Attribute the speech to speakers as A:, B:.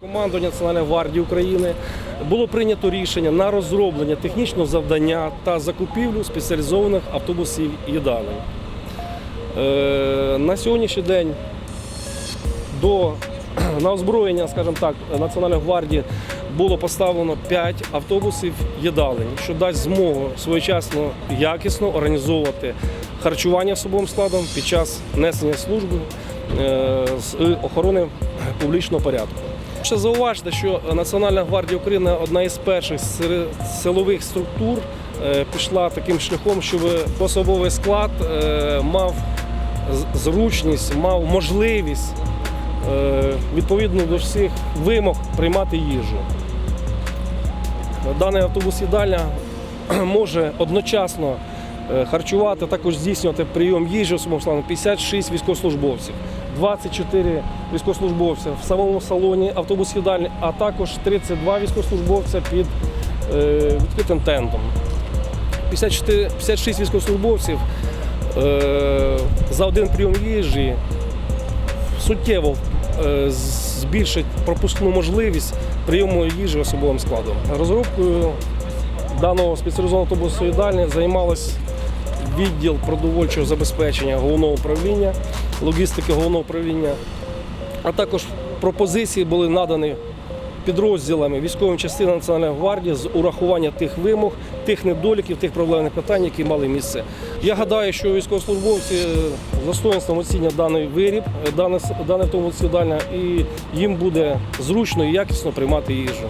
A: Командування Національної гвардії України було прийнято рішення на розроблення технічного завдання та закупівлю спеціалізованих автобусів їдалень. Е, На сьогоднішній день до на озброєння, скажімо так, Національної гвардії було поставлено 5 автобусів їдалень, що дасть змогу своєчасно якісно організовувати харчування особовим складом під час несення служби е, з охорони публічного порядку. Ще зауважте, що Національна гвардія України одна із перших силових структур е, пішла таким шляхом, щоб особовий склад е, мав зручність, мав можливість відповідно до всіх вимог приймати їжу. Даний автобус їдальня може одночасно е, харчувати, також здійснювати прийом їжі складом 56 військовослужбовців, 24 військовослужбовця в самому салоні автобус їдальні, а також 32 військовослужбовця під е, відкритим тентом. 56 військовослужбовців е, за один прийом їжі суттєво е, збільшить пропускну можливість прийому їжі особовим складом. Розробкою даного спеціалізованого автобусу їдальні займалась відділ продовольчого забезпечення головного управління, логістики головного управління, а також пропозиції були надані підрозділами військовим частинам Національної гвардії з урахування тих вимог, тих недоліків, тих проблемних питань, які мали місце. Я гадаю, що військовослужбовці е, з достоинством оцінять даний виріб, дане дане, дане тому і їм буде зручно і якісно приймати їжу.